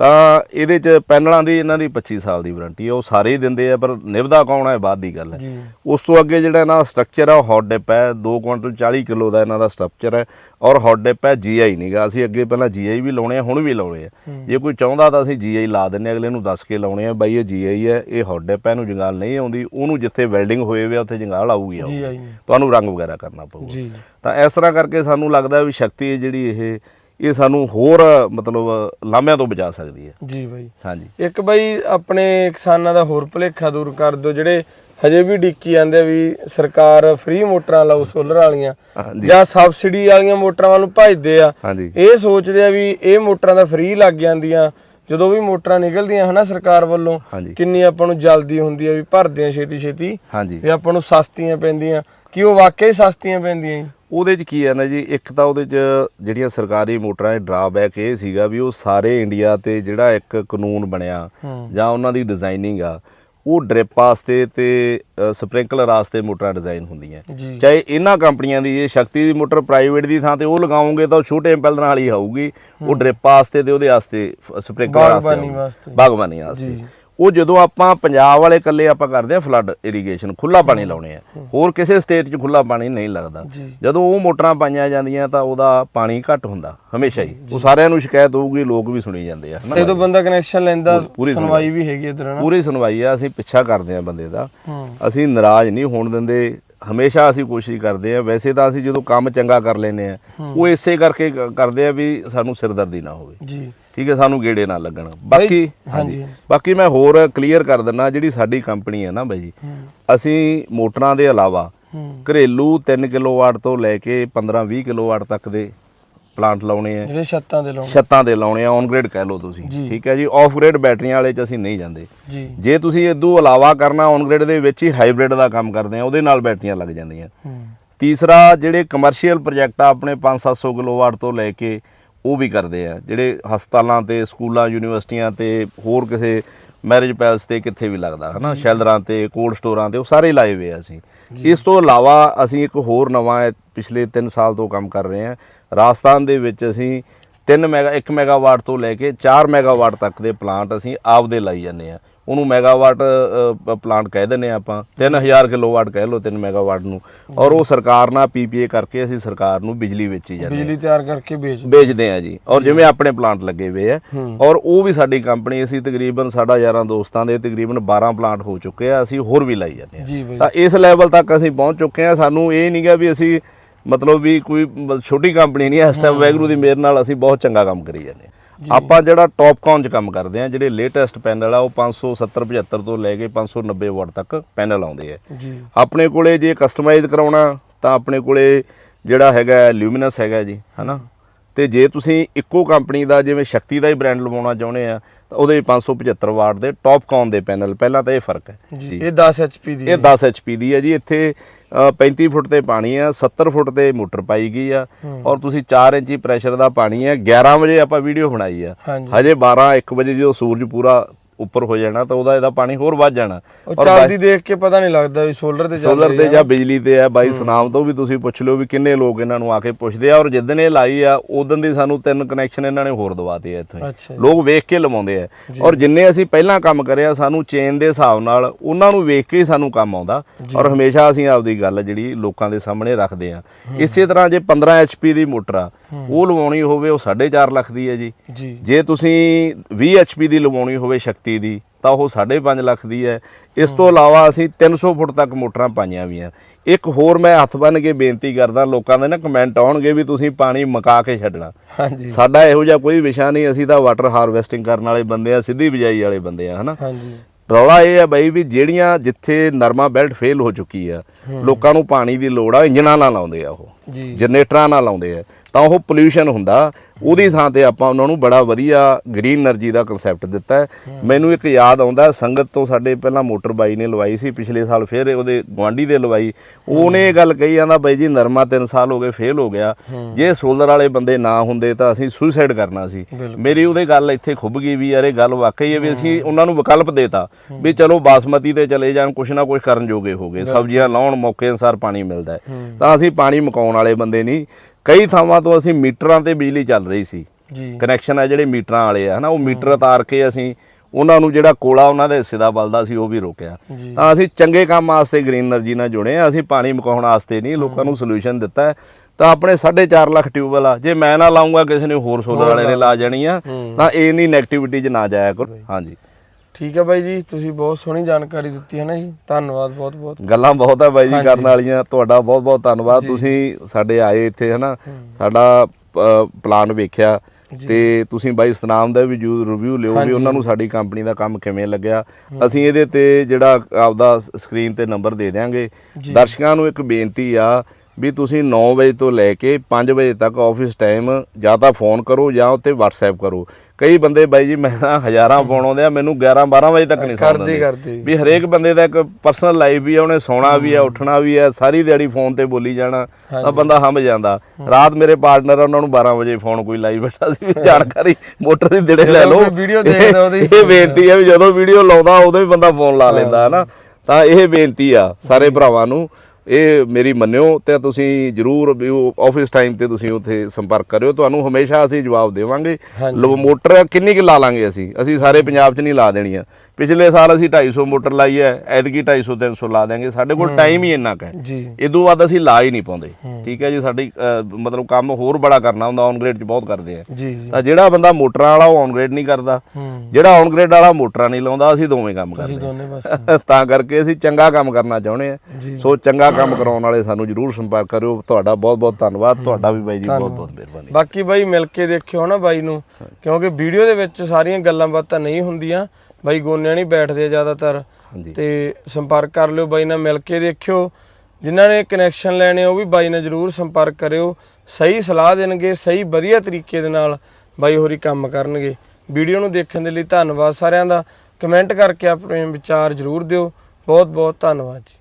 ਤਾਂ ਇਹਦੇ ਚ ਪੈਨਲਾਂ ਦੀ ਇਹਨਾਂ ਦੀ 25 ਸਾਲ ਦੀ ਵਾਰੰਟੀ ਹੈ। ਉਹ ਸਾਰੇ ਹੀ ਦਿੰਦੇ ਆ ਪਰ ਨਿਭਦਾ ਕੌਣ ਹੈ ਬਾਅਦ ਦੀ ਗੱਲ ਹੈ। ਉਸ ਤੋਂ ਅੱਗੇ ਜਿਹੜਾ ਇਹਨਾਂ ਦਾ ਸਟਰਕਚਰ ਹੈ ਹੌਟ ਡਿਪ ਹੈ। 2 ਕੁਇੰਟਲ 40 ਕਿਲੋ ਦਾ ਇਹਨਾਂ ਦਾ ਸਟਰਕਚਰ ਹੈ ਔਰ ਹੌਟ ਡਿਪ ਹੈ ਜੀਆਈ ਨਹੀਂਗਾ ਅਸੀਂ ਅੱਗੇ ਪਹਿਲਾਂ ਜੀਆਈ ਵੀ ਲਾਉਣੇ ਆ ਹੁਣ ਵੀ ਲਾਉਣੇ ਆ। ਜੇ ਕੋਈ ਚਾਹੁੰਦਾ ਤਾਂ ਅਸੀਂ ਜੀਆਈ ਲਾ ਦਿੰਨੇ ਆ, ਅਗਲੇ ਨੂੰ ਦੱਸ ਕੇ ਲਾਉਣੇ ਆ ਬਾਈ ਇਹ ਜੀਆਈ ਹੈ ਇਹ ਹੌਟ ਡਿਪ ਹੈ ਇਹਨੂੰ ਜੰਗਾਲ ਨਹੀਂ ਆਉਂਦੀ। ਉਹਨੂੰ ਜਿੱਥੇ ਵੈਲਡਿੰਗ ਹੋਏ ਹੋਏ ਆ ਉੱਥੇ ਜੰਗਾਲ ਆਊਗੀ ਤੁਹਾਨੂੰ ਰੰਗ ਵਗੈਰਾ ਕਰਨਾ ਪਊਗਾ। ਤਾਂ ਇਸ ਤਰ੍ਹਾਂ ਕਰਕੇ ਸਾਨੂੰ ਲੱਗਦਾ ਵੀ ਸ਼ਕਤੀ ਹੈ ਜਿਹੜੀ ਇਹ ਇਹ ਸਾਨੂੰ ਹੋਰ ਮਤਲਬ ਲਾਮਿਆਂ ਤੋਂ ਬਚਾ ਸਕਦੀ ਹੈ। ਜੀ ਬਾਈ। ਹਾਂਜੀ। ਇੱਕ ਬਾਈ ਆਪਣੇ ਕਿਸਾਨਾਂ ਦਾ ਹੋਰ ਭੁਲੇਖਾ ਦੂਰ ਕਰ ਦਿਓ ਜਿਹੜੇ ਹਜੇ ਵੀ ਡਿੱਕੀ ਜਾਂਦੇ ਵੀ ਸਰਕਾਰ ਫ੍ਰੀ ਮੋਟਰਾਂ ਲਾਓ ਸੋਲਰ ਵਾਲੀਆਂ ਜਾਂ। ਸਬਸਿਡੀ ਵਾਲੀਆਂ ਮੋਟਰਾਂ ਵੱਲ ਨੂੰ ਭਜਦੇ ਆ। ਇਹ ਸੋਚਦੇ ਆ ਵੀ ਇਹ ਮੋਟਰਾਂ ਤਾਂ ਫ੍ਰੀ ਲੱਗ ਜਾਂਦੀਆਂ ਜਦੋਂ ਵੀ ਮੋਟਰਾਂ ਨਿਕਲਦੀਆਂ ਹਨਾ ਸਰਕਾਰ ਵੱਲੋਂ ਕਿੰਨੀ ਆਪਾਂ ਨੂੰ ਜਲਦੀ ਹੁੰਦੀ ਆ ਵੀ ਭਰਦੇ ਆ ਛੇਤੀ ਛੇਤੀ ਹਾਂਜੀ। ਵੀ ਆਪਾਂ ਨੂੰ ਸਸਤੀਆਂ ਪੈਂਦੀਆਂ। ਕੀ ਉਹ ਵਾਕਈ ਸਸਤੀਆਂ ਪੈਂਦੀਆਂ ਜੀ? ਉਹਦੇ 'ਚ ਕੀ ਹੈ ਨਾ ਜੀ ਇੱਕ ਤਾਂ ਉਹਦੇ 'ਚ ਜਿਹੜੀਆਂ ਸਰਕਾਰੀ ਮੋਟਰਾਂ ਦੇ ਡਰਾਬੈਕ ਇਹ ਸੀਗਾ ਵੀ ਉਹ ਸਾਰੇ ਇੰਡੀਆ ਤੇ ਜਿਹੜਾ ਇੱਕ ਕਾਨੂੰਨ ਬਣਿਆ ਹੂੰ। ਜਾਂ ਉਹਨਾਂ ਦੀ ਡਿਜ਼ਾਈਨਿੰਗ ਆ ਉਹ ਡ੍ਰਿਪ ਵਾਸਤੇ ਤੇ ਸਪ੍ਰਿੰਕਲਰ ਵਾਸਤੇ ਮੋਟਰਾਂ ਡਿਜ਼ਾਈਨ ਹੁੰਦੀਆਂ। ਚਾਹੇ ਇਹਨਾਂ ਕੰਪਨੀਆਂ ਦੀ ਇਹ ਸ਼ਕਤੀ ਦੀ ਮੋਟਰ ਪ੍ਰਾਈਵੇਟ ਦੀ ਥਾਂ ਤੇ ਉਹ ਲਗਾਉਂਗੇ ਤਾਂ ਉਹ ਛੋਟੇ ਇੰਪੈਲਰਾਂ ਵਾਲੀ ਆਊਗੀ ਉਹ ਡ੍ਰਿਪ ਵਾਸਤੇ ਤੇ ਉਹਦੇ ਵਾਸਤੇ ਸਪ੍ਰਿੰਕਲਰ ਵਾਸਤੇ ਬਾਗਬਾਨੀ। ਵਾਸਤੇ। ਉਹ ਜਦੋਂ ਆਪਾਂ ਪੰਜਾਬ ਵਾਲੇ ਇਕੱਲੇ ਆਪਾਂ ਕਰਦੇ ਆ ਫਲੱਡ ਇਰੀਗੇਸ਼ਨ ਖੁੱਲਾ ਪਾਣੀ ਲਾਉਣੇ ਆ। ਹੋਰ ਕਿਸੇ ਸਟੇਟ 'ਚ ਖੁੱਲਾ ਪਾਣੀ ਨਹੀਂ ਲੱਗਦਾ। ਜਦੋਂ ਉਹ ਮੋਟਰਾਂ ਪਾਈਆਂ ਜਾਂਦੀਆਂ ਤਾਂ ਉਹਦਾ ਪਾਣੀ ਘੱਟ ਹੁੰਦਾ ਹਮੇਸ਼ਾ ਹੀ। ਉਹ ਸਾਰਿਆਂ ਨੂੰ ਸ਼ਿਕਾਇਤ ਹੋਊਗੀ ਲੋਕ ਵੀ ਸੁਣੀ ਜਾਂਦੇ ਆ ਜਦੋਂ ਬੰਦਾ ਕਨੈਕਸ਼ਨ ਲੈਂਦਾ ਸੁਣਵਾਈ। ਵੀ ਹੈਗੀ ਇਧਰ ਹਨਾ ਪੂਰੀ ਸੁਣਵਾਈ ਆ ਅਸੀਂ ਪਿੱਛਾ ਕਰਦੇ ਆ ਬੰਦੇ ਦਾ। ਅਸੀਂ ਨਾਰਾਜ਼ ਨਹੀਂ ਹੋਣ ਦਿੰਦੇ ਹਮੇਸ਼ਾ ਅਸੀਂ ਕੋਸ਼ਿਸ਼ ਕਰਦੇ ਆ ਵੈਸੇ ਤਾਂ ਅਸੀਂ ਜਦੋਂ ਕੰਮ ਚੰਗਾ ਕਰ ਲੈਨੇ ਆ ਉਹ ਇਸੇ ਕਰਕੇ ਕ- ਕਰਦੇ ਆ ਵੀ ਸਾਨੂੰ ਸਿਰਦਰਦੀ ਨਾ ਹੋਵੇ। ਜੀ। ਠੀਕ ਹੈ ਸਾਨੂੰ ਗੇੜੇ ਨਾ ਲੱਗਣ। ਬਾਕੀ ਹਾਂਜੀ। ਬਾਕੀ ਮੈਂ ਹੋਰ ਕਲੀਅਰ ਕਰ ਦਿੰਨਾ ਜਿਹੜੀ ਸਾਡੀ ਕੰਪਨੀ ਹੈ ਨਾ ਬਾਈ ਜੀ ਹੂੰ। ਅਸੀਂ ਮੋਟਰਾਂ ਦੇ ਇਲਾਵਾ ਹੂੰ। ਘਰੇਲੂ 3 ਕਿਲੋਵਾਟ ਤੋਂ ਲੈ ਕੇ 15-20 ਕਿਲੋਵਾਟ ਤੱਕ ਦੇ ਪਲਾਂਟ ਲਾਉਣੇ ਆ। ਜਿਹੜੇ ਛੱਤਾਂ ਦੇ ਲਾਉਣ। ਛੱਤਾਂ ਦੇ ਲਾਉਣੇ ਆ ਔਨ ਗ੍ਰਿਡ ਕਹਿ ਲਓ ਤੁਸੀਂ। ਠੀਕ ਹੈ ਜੀ? ਆਫ ਗ੍ਰਿਡ ਬੈਟਰੀਆਂ ਵਾਲੇ ਚ ਅਸੀਂ ਨਹੀਂ ਜਾਂਦੇ। ਜੀ। ਤੁਸੀਂ ਇਦੋਂ ਇਲਾਵਾ ਕਰਨਾ ਔਨ ਗ੍ਰਿਡ ਦੇ ਵਿੱਚ ਹੀ ਹਾਈਬ੍ਰਿਡ ਦਾ ਕੰਮ ਕਰਦੇ ਆ ਉਹਦੇ ਨਾਲ ਬੈਟਰੀਆਂ ਲੱਗ ਜਾਂਦੀਆਂ। ਤੀਸਰਾ ਜਿਹੜੇ ਕਮਰਸ਼ੀਅਲ ਪ੍ਰੋਜੈਕਟ ਆ ਆਪਣੇ 5-700 ਕਿਲੋਵਾਟ ਤੋਂ ਲੈ ਕੇ ਉਹ ਵੀ ਕਰਦੇ ਆ। ਜਿਹੜੇ ਹਸਪਤਾਲਾਂ ਤੇ ਸਕੂਲਾਂ ਯੂਨੀਵਰਸਿਟੀਆਂ ਤੇ ਹੋਰ ਕਿਸੇ ਮੈਰਿਜ ਪੈਲਸ ਤੇ ਕਿੱਥੇ ਵੀ ਲੱਗਦਾ ਹਨਾ? ਸ਼ੈਲਰਾਂ ਤੇ ਕੋਲਡ ਸਟੋਰਾਂ ਤੇ ਉਹ ਸਾਰੇ ਲਾਏ ਹੋਏ ਆ ਅਸੀਂ। ਇਸ ਤੋਂ ਇਲਾਵਾ ਅਸੀਂ ਇੱਕ ਹੋਰ ਨਵਾਂ ਪਿਛਲੇ 3 ਸਾਲ ਤੋਂ ਕੰਮ ਕਰ ਰਹੇ ਹਾਂ। ਰਾਜਸਥਾਨ ਦੇ ਵਿੱਚ ਅਸੀਂ 3 ਮੈਗਾ 1 ਮੈਗਾਵਾਟ ਤੋਂ ਲੈ ਕੇ 4 ਮੈਗਾਵਾਟ ਤੱਕ ਦੇ ਪਲਾਂਟ ਅਸੀਂ ਆਪਦੇ ਲਾਈ ਜਾਂਦੇ ਆ ਉਹਨੂੰ ਮੈਗਾਵਾਟ ਪਲਾਂਟ ਕਹਿ ਆ ਆਪਾਂ। 3000 ਕਿਲੋਵਾਟ ਕਹਿ ਲਓ 3 ਮੈਗਾਵਾਟ ਨੂੰ। ਔਰ ਉਹ ਸਰਕਾਰ ਨਾਲ ਪੀਪੀਏ ਕਰਕੇ ਅਸੀਂ ਸਰਕਾਰ ਨੂੰ ਬਿਜਲੀ ਵੇਚੀ ਜਾਂਦੇ ਆ ਬਿਜਲੀ ਤਿਆਰ ਕਰਕੇ ਵੇਚ ਵੇਚਦੇ ਆ ਜੀ। ਔਰ ਜਿਵੇਂ ਆਪਣੇ ਪਲਾਂਟ ਲੱਗੇ ਹੋਏ ਆ। ਔਰ ਉਹ ਵੀ ਸਾਡੀ ਕੰਪਨੀ ਅਸੀਂ ਤਕਰੀਬਨ ਸਾਡਾ ਯਾਰਾਂ ਦੋਸਤਾਂ ਦੇ ਤਕਰੀਬਨ 12 ਪਲਾਂਟ ਹੋ ਚੁੱਕੇ ਆ ਅਸੀਂ ਹੋਰ ਵੀ ਲਾਈ ਜਾਂਦੇ ਆ ਤਾਂ ਇਸ ਲੈਵਲ ਤੱਕ ਅਸੀਂ ਪਹੁੰਚ ਚੁੱਕੇ ਆ ਸਾਨੂੰ ਇਹ ਨਹੀਂਗਾ ਵੀ ਅਸੀਂ ਮਤਲਬ ਵੀ ਕੋਈ ਛੋਟੀ ਕੰਪਨੀ ਨਹੀਂ ਹੈ ਇਸ ਟਾਈਮ ਵੈਗਰੂ ਦੀ ਮੇਰ ਨਾਲ ਅਸੀਂ ਬਹੁਤ ਚੰਗਾ ਕੰਮ ਕਰੀ ਜਾਂਦੇ ਹਾਂ। ਆਪਾਂ ਜਿਹੜਾ ਟੌਪਕੌਨ 'ਚ ਕੰਮ ਕਰਦੇ ਆ ਜਿਹੜੇ ਲੇਟੈਸਟ ਪੈਨਲ ਆ ਉਹ 570 75 ਤੋਂ ਲੈ ਕੇ 590 ਵਾਟ ਤੱਕ ਪੈਨਲ ਆਉਂਦੇ ਆ। ਜੀ। ਆਪਣੇ ਕੋਲੇ ਜੇ ਕਸਟਮਾਈਜ਼ ਕਰਾਉਣਾ ਤਾਂ ਆਪਣੇ ਕੋਲੇ ਜਿਹੜਾ ਹੈਗਾ ਲਿਊਮੀਨਸ ਹੈਗਾ ਜੀ ਹਨਾ? ਤੇ ਜੇ ਤੁਸੀਂ ਇੱਕੋ ਕੰਪਨੀ ਦਾ ਜਿਵੇਂ ਸ਼ਕਤੀ ਦਾ ਹੀ ਬ੍ਰਾਂਡ ਲਵਾਉਣਾ ਚਾਹੁੰਦੇ ਆ ਤਾਂ ਉਹਦੇ 575 ਵਾਟ ਦੇ ਟੌਪਕੌਨ ਦੇ ਪੈਨਲ? ਪਹਿਲਾਂ ਤਾਂ ਇਹ ਫ਼ਰਕ ਹੈ। ਜੀ ਇਹ 10 ਐਚਪੀ ਦੀ ਇਹ 10 ਐਚਪੀ ਦੀ ਹੈ ਜੀ। ਇੱਥੇ ਅ, 35 ਫੁੱਟ ਤੇ ਪਾਣੀ ਆ 70 ਫੁੱਟ ਤੇ ਮੋਟਰ ਪਾਈ ਗਈ ਆ ਔਰ ਤੁਸੀਂ 4 ਇੰਚੀ ਪ੍ਰੈਸ਼ਰ ਦਾ ਪਾਣੀ ਹੈ। 11 ਵਜੇ ਆਪਾਂ ਵੀਡੀਓ ਬਣਾਈ ਆ। ਹਜੇ। 12 1 ਵਜੇ ਜਦੋਂ ਸੂਰਜ ਪੂਰਾ ਉੱਪਰ ਹੋ ਜਾਣਾ ਤਾਂ ਉਹਦਾ ਇਹਦਾ ਪਾਣੀ ਹੋਰ ਵੱਧ ਜਾਣਾ। ਉਹ ਚੱਲਦੀ ਦੇਖ ਕੇ ਪਤਾ ਨਹੀਂ ਲੱਗਦਾ ਵੀ ਸੋਲਰ ਤੇ ਚੱਲ ਸੋਲਰ ਤੇ। ਜਾਂ ਬਿਜਲੀ ਤੇ ਆ। ਬਾਈ ਸੁਨਾਮ ਤੋਂ ਵੀ ਤੁਸੀਂ ਪੁੱਛ ਲਿਓ ਵੀ ਕਿੰਨੇ ਲੋਕ ਇਹਨਾਂ ਨੂੰ ਆ ਕੇ ਪੁੱਛਦੇ ਆ। ਔਰ ਜਿੱਦਣ ਇਹ ਲਾਈ ਆ ਉਦੋਂ ਦੀ ਸਾਨੂੰ ਤਿੰਨ ਕਨੈਕਸ਼ਨ ਇਹਨਾਂ ਨੇ ਹੋਰ ਦਵਾਤੇ ਆ ਇੱਥੋਂ। ਲੋਕ ਵੇਖ ਕੇ ਲਵਾਉਂਦੇ ਆ। ਔਰ ਜਿੰਨੇ ਅਸੀਂ ਪਹਿਲਾਂ ਕੰਮ ਕਰਿਆ ਸਾਨੂੰ ਚੇਨ ਦੇ ਹਿਸਾਬ ਨਾਲ ਉਹਨਾਂ ਨੂੰ ਵੇਖ ਕੇ ਹੀ ਸਾਨੂੰ ਕੰਮ ਆਉਂਦਾ। ਔਰ ਹਮੇਸ਼ਾ ਅਸੀਂ ਆਪਦੀ ਗੱਲ ਜਿਹੜੀ ਲੋਕਾਂ ਦੇ ਸਾਹਮਣੇ ਰੱਖਦੇ ਆ। ਇਸੇ ਤਰ੍ਹਾਂ ਜੇ 15 HP ਦੀ ਮੋਟਰ ਆ ਉਹ ਲਵਾਉਣੀ ਹੋਵੇ ਉਹ 4.5 ਲੱਖ ਦੀ ਹੈ ਜੀ। ਜੀ। ਤੁਸੀਂ 20 HP ਦੀ ਲਵਾਉਣੀ ਹੋਵੇ ਸ਼ਕਤੀ ਦੀ ਤਾਂ ਉਹ 5.5 ਲੱਖ ਦੀ ਹੈ। ਇਸ ਤੋਂ ਇਲਾਵਾ ਅਸੀਂ 300 ਫੁੱਟ ਤੱਕ ਮੋਟਰਾਂ ਪਾਈਆਂ ਵੀਆਂ ਇੱਕ ਹੋਰ ਮੈਂ ਹੱਥ ਬੰਨ ਕੇ ਬੇਨਤੀ ਕਰਦਾ ਲੋਕਾਂ ਦੇ ਨਾ ਕਮੈਂਟ ਆਉਣਗੇ ਵੀ ਤੁਸੀਂ ਪਾਣੀ ਮਕਾ ਕੇ ਛੱਡਣਾ। ਹਾਂਜੀ। ਸਾਡਾ ਇਹੋ ਜਿਹਾ ਕੋਈ ਵਿਸ਼ਾ ਨਹੀਂ ਅਸੀਂ ਤਾਂ ਵਾਟਰ ਹਾਰਵੈਸਟਿੰਗ ਕਰਨ ਵਾਲੇ ਬੰਦੇ ਆ ਸਿੱਧੀ ਬਿਜਾਈ ਵਾਲੇ ਬੰਦੇ ਆ ਹਨਾ? ਹਾਂਜੀ। ਰੌਲਾ ਇਹ ਹੈ ਬਾਈ ਵੀ ਜਿਹੜੀਆਂ ਜਿੱਥੇ ਨਰਮਾ ਬੈਲਟ ਫੇਲ ਹੋ ਚੁੱਕੀ ਆ ਲੋਕਾਂ ਨੂੰ ਪਾਣੀ ਦੀ ਲੋੜ ਆ ਇੰਜਨਾਂ ਨਾਲ ਲਾਉਂਦੇ ਆ ਉਹ। ਜਨਰੇਟਰਾਂ ਨਾਲ ਲਾਉਂਦੇ ਆ। ਤਾਂ ਉਹ ਪੋਲੂਸ਼ਨ ਹੁੰਦਾ। ਉਹਦੀ ਥਾਂ ਤੇ ਆਪਾਂ ਉਹਨਾਂ ਨੂੰ ਬੜਾ ਵਧੀਆ ਗ੍ਰੀਨ એનર્ਜੀ ਦਾ ਕਨਸੈਪਟ ਦਿੱਤਾ ਮੈਨੂੰ ਇੱਕ ਯਾਦ ਆਉਂਦਾ ਸੰਗਤ ਤੋਂ ਸਾਡੇ ਪਹਿਲਾਂ ਮੋਟਰ ਬਾਈ ਨੇ ਲਵਾਈ ਸੀ ਪਿਛਲੇ ਸਾਲ ਫਿਰ ਉਹਦੇ ਗਵਾਂਢੀ ਦੇ ਲਵਾਈ। ਉਹਨੇ ਇਹ ਗੱਲ ਕਹੀ ਜਾਂਦਾ ਬਾਈ ਜੀ ਨਰਮਾ 3 ਸਾਲ ਹੋ ਗਏ ਫੇਲ ਹੋ ਗਿਆ। ਜੇ ਸੋਲਰ ਵਾਲੇ ਬੰਦੇ ਨਾ ਹੁੰਦੇ ਤਾਂ ਅਸੀਂ ਸੁਸਾਈਡ ਕਰਨਾ ਸੀ। ਮੇਰੀ ਉਹਦੇ ਗੱਲ ਇੱਥੇ ਖੁੱਬ ਗਈ ਵੀ ਯਾਰ ਇਹ ਗੱਲ ਵਾਕਈ ਹੈ ਵੀ ਅਸੀਂ ਉਹਨਾਂ ਨੂੰ ਵਿਕਲਪ ਦੇਤਾ ਵੀ ਚਲੋ ਬਾਸਮਤੀ ਤੇ ਚਲੇ ਜਾਣ ਕੁਛ ਨਾ ਕੁਛ ਕਰਨ ਜੋਗੇ ਹੋ ਗਏ। ਸਬਜ਼ੀਆਂ ਲਾਉਣ ਮੌਕੇ ਅਨਸਾਰ ਪਾਣੀ ਮਿਲਦਾ ਤਾਂ ਅਸੀਂ ਪਾਣੀ ਮਕਾਉਣ ਵਾਲੇ ਬੰਦੇ ਨਹੀਂ। ਕਈ ਥਾਵਾਂ ਤੋਂ ਅਸੀਂ ਮੀਟਰਾਂ ਤੇ ਬਿਜਲੀ ਚੱਲ ਰਹੀ ਸੀ। ਜੀ। ਕਨੈਕਸ਼ਨ ਆ ਜਿਹੜੇ ਮੀਟਰਾਂ ਵਾਲੇ ਆ ਹਨਾ ਉਹ ਮੀਟਰ ਉਤਾਰ ਕੇ ਅਸੀਂ ਉਹਨਾਂ ਨੂੰ ਜਿਹੜਾ ਕੋਲਾ ਉਹਨਾਂ ਦੇ ਹਿੱਸੇ ਦਾ ਬਲਦਾ ਸੀ ਉਹ ਵੀ ਰੋਕਿਆ। ਤਾਂ ਅਸੀਂ ਚੰਗੇ ਕੰਮ ਵਾਸਤੇ ਗ੍ਰੀਨ એનર્ਜੀ ਨਾਲ ਜੁੜੇ ਆ ਅਸੀਂ ਪਾਣੀ ਮਕਾਉਣ ਵਾਸਤੇ ਨਹੀਂ ਲੋਕਾਂ ਨੂੰ ਸੋਲੂਸ਼ਨ ਦਿੱਤਾ ਤਾਂ ਆਪਣੇ 4.5 ਲੱਖ ਟਿਊਬਵੈਲ ਆ ਜੇ ਮੈਂ ਨਾ ਲਾਉਂਗਾ ਕਿਸੇ ਨੇ ਹੋਰ ਸੋਲਰ ਵਾਲੇ ਨੇ ਲਾ ਜਾਣੀ ਆ ਤਾਂ ਇਹ ਨਹੀਂ 'ਚ ਨਾ ਜਾਇਆ ਹਾਂਜੀ। ਠੀਕ ਹੈ ਬਾਈ ਜੀ ਤੁਸੀਂ ਬਹੁਤ ਸੋਹਣੀ ਜਾਣਕਾਰੀ ਦਿੱਤੀ ਹੈ ਨਾ ਜੀ। ਧੰਨਵਾਦ ਬਹੁਤ ਬਹੁਤ। ਗੱਲਾਂ ਬਹੁਤ ਆ ਬਾਈ ਜੀ ਕਰਨ ਵਾਲੀਆਂ ਤੁਹਾਡਾ ਬਹੁਤ ਬਹੁਤ ਧੰਨਵਾਦ। ਤੁਸੀਂ ਸਾਡੇ ਆਏ ਇੱਥੇ ਹਨਾ ਸਾਡਾ ਪਲਾਨ ਵੇਖਿਆ ਤੇ ਤੁਸੀਂ ਬਾਈ ਸਤਨਾਮ ਦਾ ਵੀ ਰਿਵਿਊ ਲਿਓ ਵੀ ਉਹਨਾਂ ਨੂੰ ਸਾਡੀ ਕੰਪਨੀ ਦਾ ਕੰਮ ਕਿਵੇਂ ਲੱਗਿਆ। ਅਸੀਂ ਇਹਦੇ ਤੇ ਜਿਹੜਾ ਆਪਦਾ ਸਕਰੀਨ ਤੇ ਨੰਬਰ ਦੇ ਦਿਆਂਗੇ। ਦਰਸ਼ਕਾਂ ਨੂੰ ਇੱਕ ਬੇਨਤੀ ਆ ਵੀ ਤੁਸੀਂ 9 ਵਜੇ ਤੋਂ ਲੈ ਕੇ 5 ਵਜੇ ਤੱਕ ਆਫਿਸ ਟਾਈਮ ਜਾਂ ਤਾਂ ਫੋਨ ਕਰੋ ਜਾਂ ਉੱਤੇ WhatsApp ਕਰੋ। ਕਈ ਬੰਦੇ ਬਾਈ ਜੀ ਮੈਂ ਨਾ ਹਜ਼ਾਰਾਂ ਫੋਨ ਆਉਂਦੇ ਆ ਮੈਨੂੰ 11 12 ਵਜੇ ਤੱਕ ਨਹੀਂ ਸੌਣ ਕਰਦੇ ਕਰਦੇ। ਵੀ ਹਰੇਕ ਬੰਦੇ ਦਾ ਇੱਕ ਪਰਸਨਲ ਲਾਈਫ ਵੀ ਆ ਉਹਨੇ ਸੌਣਾ ਵੀ ਆ ਉੱਠਣਾ ਵੀ ਆ ਸਾਰੀ ਦਿਹਾੜੀ ਫੋਨ ਤੇ ਬੋਲੀ ਜਾਣਾ ਤਾਂ ਬੰਦਾ ਹਮ ਜਾਂਦਾ। ਰਾਤ ਮੇਰੇ ਪਾਰਟਨਰ ਆ ਉਹਨਾਂ ਨੂੰ 12 ਵਜੇ ਫੋਨ ਕੋਈ ਲਾਈ ਬੈਠਾ ਸੀ ਜਾਣਕਾਰੀ ਮੋਟਰ ਦੀ ਦਿੜੇ ਲੈ ਲਓ। video ਦੇਖਦਾ ਉਹਦੀ। ਇਹ ਬੇਨਤੀ ਹੈ ਵੀ ਜਦੋਂ ਵੀਡੀਓ ਲਾਉਂਦਾ ਉਦੋਂ ਵੀ ਬੰਦਾ ਫੋਨ ਲਾ ਲੈਂਦਾ ਹੈ ਨਾ ਤਾਂ ਇਹ ਬੇਨਤੀ ਆ ਸਾਰੇ ਭਰਾਵਾਂ ਨੂੰ ਇਹ ਮੇਰੀ ਮੰਨਿਓ ਤੇ ਤੁਸੀਂ ਜਰੂਰ ਆਫਿਸ ਟਾਈਮ ਤੇ ਤੁਸੀਂ ਉੱਥੇ ਸੰਪਰਕ ਕਰਿਓ। ਤੁਹਾਨੂੰ ਹਮੇਸ਼ਾ ਅਸੀਂ ਜਵਾਬ ਦੇਵਾਂਗੇ। ਹਾਂਜੀ। ਲੋ ਮੋਟਰ ਕਿੰਨੀ ਕੁ ਲਾ ਲਾਂਗੇ ਅਸੀਂ? ਅਸੀਂ ਸਾਰੇ ਪੰਜਾਬ 'ਚ ਨਹੀਂ ਲਾ ਦੇਣੀਆਂ। ਪਿਛਲੇ ਸਾਲ ਅਸੀਂ 250 ਮੋਟਰ ਲਾਈ ਹੈ ਐਤਕੀ 250 300 ਲਾ ਦੇਾਂਗੇ ਸਾਡੇ ਕੋਲ ਟਾਈਮ ਹੀ ਇੰਨਾ ਕੁ ਹੈ। ਜੀ। ਇਦੋਂ ਬਾਅਦ ਅਸੀਂ ਲਾ ਹੀ ਨਹੀਂ ਪਾਉਂਦੇ। ਠੀਕ ਹੈ ਜੀ ਸਾਡੀ ਮਤਲਬ ਕੰਮ ਹੋਰ ਬੜਾ ਕਰਨਾ ਹੁੰਦਾ ਔਨ ਗ੍ਰੇਡ 'ਚ ਬਹੁਤ ਕਰਦੇ ਆ। ਤਾਂ ਜਿਹੜਾ ਬੰਦਾ ਮੋਟਰਾਂ ਵਾਲਾ ਉਹ ਔਨ ਗ੍ਰੇਡ ਨਹੀਂ ਕਰਦਾ। ਜਿਹੜਾ ਔਨ ਗ੍ਰੇਡ ਵਾਲਾ ਮੋਟਰਾਂ ਨਹੀਂ ਲਾਉਂਦਾ ਅਸੀਂ ਦੋਵੇਂ ਕੰਮ ਜੀ ਕਰਦੇ ਦੋਨੇ ਬਸ। ਹਾਂ। ਤਾਂ ਕਰਕੇ ਅਸੀਂ ਚੰਗਾ ਕੰਮ ਕਰਨਾ ਚਾਹੁੰਦੇ ਆ। ਸੋ ਚੰਗਾ ਕੰਮ ਕਰਾਉਣ ਵਾਲੇ ਸਾਨੂੰ ਜਰੂਰ ਸੰਪਰਕ ਕਰਿਓ। ਤੁਹਾਡਾ ਬਹੁਤ ਬਹੁਤ ਧੰਨਵਾਦ ਤੁਹਾਡਾ ਵੀ ਬਾਈ ਜੀ ਬਹੁਤ ਬਹੁਤ ਮਿਹਰਬਾਨੀ। ਬਾਕੀ ਬਾਈ ਮਿਲ ਕੇ ਦੇਖਿਓ ਨਾ ਬਾਈ ਨੂੰ। ਕਿਉਂਕਿ ਵੀਡੀਓ ਦੇ ਵਿੱਚ ਸਾਰੀਆਂ ਗੱਲਾਂ ਬਾਤਾਂ ਨਹੀਂ ਹੁੰਦੀਆਂ। ਬਾਈ ਗੋਨਿਆਂ ਨਹੀਂ ਬੈਠਦੇ ਆ ਜ਼ਿਆਦਾਤਰ। ਹਾਂਜੀ। ਤੇ ਸੰਪਰਕ ਕਰ ਲਿਓ ਬਾਈ ਨਾਲ ਮਿਲ ਕੇ ਦੇਖਿਓ। ਜਿਨ੍ਹਾਂ ਨੇ ਕਨੈਕਸ਼ਨ ਲੈਣੇ ਉਹ ਵੀ ਬਾਈ ਨਾਲ ਜਰੂਰ ਸੰਪਰਕ ਕਰਿਓ। ਸਹੀ ਸਲਾਹ ਦੇਣਗੇ ਸਹੀ ਵਧੀਆ ਤਰੀਕੇ ਦੇ ਨਾਲ ਬਾਈ ਹੋਰੀ ਕੰਮ ਕਰਨਗੇ। ਵੀਡੀਓ ਨੂੰ ਦੇਖਣ ਦੇ ਲਈ ਧੰਨਵਾਦ ਸਾਰਿਆਂ ਦਾ। ਕਮੈਂਟ ਕਰਕੇ ਆਪਣੇ ਵਿਚਾਰ ਜਰੂਰ ਦਿਓ। ਬਹੁਤ ਬਹੁਤ ਧੰਨਵਾਦ ਜੀ।